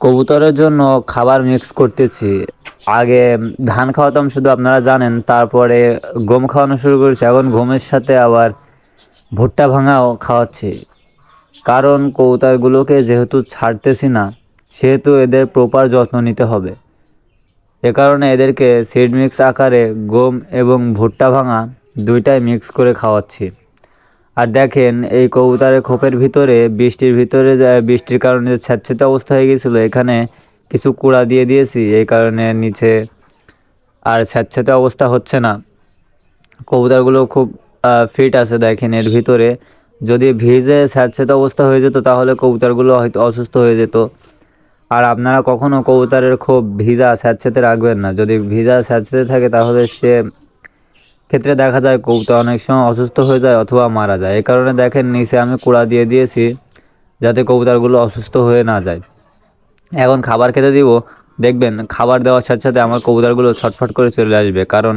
কবুতরের জন্য খাবার মিক্স করতেছি। আগে ধান খাওয়াতাম, শুধু আপনারা জানেন, তারপরে গম খাওয়ানো শুরু করেছি। এখন গমের সাথে আবার ভুট্টা ভাঙাও খাওয়াচ্ছি। কারণ কবুতরগুলোকে যেহেতু ছাড়তেছি না, সেহেতু এদের প্রপার যত্ন নিতে হবে। এ কারণে এদেরকে সিড মিক্স আকারে গম এবং ভুট্টা ভাঙা দুইটাই মিক্স করে খাওয়াচ্ছি। আর দেখেন, এই কবুতরের খোপের ভিতরে, বৃষ্টির ভিতরে বৃষ্টির কারণে যে স্যাঁতস্যাঁতে অবস্থা হয়ে গেছিল। এখানে কিছু কুড়া দিয়ে দিয়েছি, এই কারণে নিচে আর স্যাঁতস্যাঁতে অবস্থা হচ্ছে না। কবুতরগুলো খুব ফিট আছে দেখেন এর ভিতরে। যদি ভিজে স্যাঁতস্যাঁতে অবস্থা হয়ে যেত, তাহলে কবুতরগুলো হয়তো অসুস্থ হয়ে যেত। আর আপনারা কখনো কবুতরের খুব ভিজা স্যাঁতস্যাঁতে রাখবেন না। যদি ভিজা স্যাঁতস্যাঁতে থাকে, তাহলে সে ক্ষেত্রে দেখা যায় কবুতর অনেক সময় অসুস্থ হয়ে যায় অথবা মারা যায়। এই কারণে দেখেন নিচে আমি কুড়া দিয়ে দিয়েছি যাতে কবুতরগুলো অসুস্থ হয়ে না যায়। এখন খাবার খেতে দিব। দেখবেন খাবার দেওয়ার সাথে সাথে আমার কবুতরগুলো ছটফট করে চলে আসবে। কারণ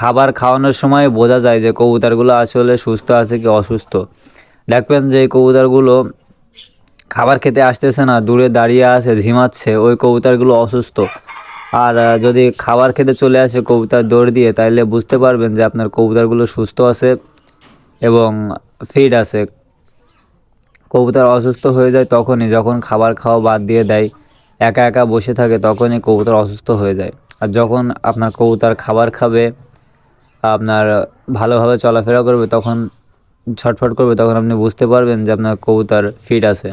খাবার খাওয়ানোর সময় বোঝা যায় যে কবুতরগুলো আসলে সুস্থ আছে কি অসুস্থ। দেখবেন যে কবুতরগুলো খাবার খেতে আসতেছে না, দূরে দাঁড়িয়ে আছে, ঝিমাচ্ছে, ওই কবুতরগুলো অসুস্থ। আর যদি খাবার খেতে চলে আসে কবুতর দৌড় দিয়ে তাহলে বুঝতে পারবেন যে আপনার কবুতরগুলো সুস্থ আছে এবং ফিট আছে। কবুতর অসুস্থ হয়ে যায় তখনই, যখন খাবার খাওয়া বাদ দিয়ে দেয়, একা একা বসে থাকে তখনই কবুতর অসুস্থ হয়ে যায়। আর যখন আপনার কবুতর খাবার খাবে, আপনার ভালোভাবে চলাফেরা করবে, তখন ছটফট করবে, তখন আপনি বুঝতে পারবেন যে আপনার কবুতর ফিট আছে।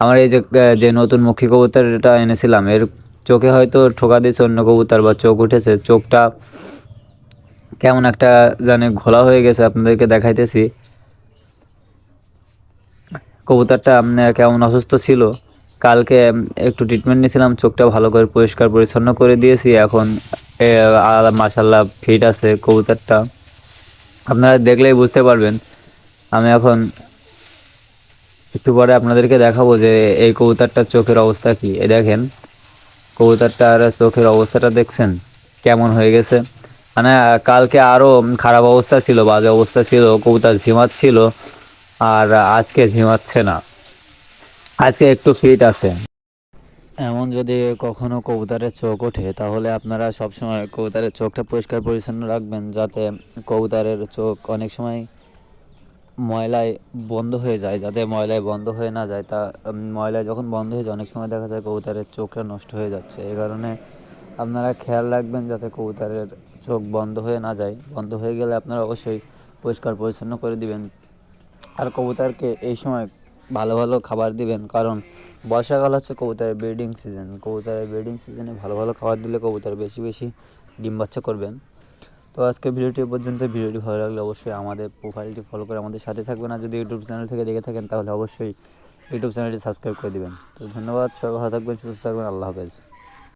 আমার এই যে যে নতুন মুখী কবুতর এটা এনেছিলাম, এর চোখে হয়তো ঠোকা দিয়েছে অন্য কবুতর বা চোখ উঠেছে, চোখটা কেমন একটা জানে ঘোলা হয়ে গেছে আপনাদেরকে দেখাইতেছি। কবুতরটা কেমন অসুস্থ ছিল, কালকে একটু ট্রিটমেন্ট নিয়েছিলাম, চোখটা ভালো করে পরিষ্কার পরিচ্ছন্ন করে দিয়েছি, এখন মাসাল্লাহ ফিট আছে কবুতরটা। আপনারা দেখলেই বুঝতে পারবেন, আমি এখন একটু পরে আপনাদেরকে দেখাবো যে এই কবুতরটার চোখের অবস্থা কি। দেখেন কবুতরটার চোখের অবস্থাটা দেখছেন? কেমন হয়ে গেছে? মানে কালকে আরও খারাপ অবস্থা ছিল, বাজে অবস্থা ছিল, কবুতর ঝিমাচ্ছিল, আর আজকে ঝিমাচ্ছে না। আজকে একটু ফিট আছে। এমন যদি কখনো কবুতরের চোখ ওঠে, তাহলে আপনারা সবসময় কবুতরের চোখটা পরিষ্কার পরিচ্ছন্ন রাখবেন, যাতে কবুতরের চোখ অনেক সময় ময়লায় বন্ধ হয়ে যায়। যাতে ময়লায় বন্ধ হয়ে না যায়, তা ময়লায় যখন বন্ধ হয়ে যায়, অনেক সময় দেখা যায় কবুতরের চোখটা নষ্ট হয়ে যাচ্ছে। এই কারণে আপনারা খেয়াল রাখবেন যাতে কবুতরের চোখ বন্ধ হয়ে না যায়। বন্ধ হয়ে গেলে আপনারা অবশ্যই পরিষ্কার পরিচ্ছন্ন করে দিবেন। আর কবুতরকে এই সময় ভালো ভালো খাবার দিবেন। কারণ বর্ষাকাল হচ্ছে কবুতরের ব্রিডিং সিজন কবুতরের ব্রিডিং সিজনে ভালো ভালো খাবার দিলে কবুতর বেশি বেশি ডিম বাচ্চা করবেন। তো আজকে ভিডিওটি পর্যন্ত ভিডিওটি ভালো লাগলে অবশ্যই আমাদের প্রোফাইলটি ফলো করে আমাদের সাথে থাকবেন। আর যদি ইউটিউব চ্যানেল থেকে দেখে থাকেন, তাহলে অবশ্যই ইউটিউব চ্যানেলটি সাবস্ক্রাইব করে দেবেন। তো ধন্যবাদ, সবাই ভালো থাকবেন, সুস্থ থাকবেন, আল্লাহ হাফেজ।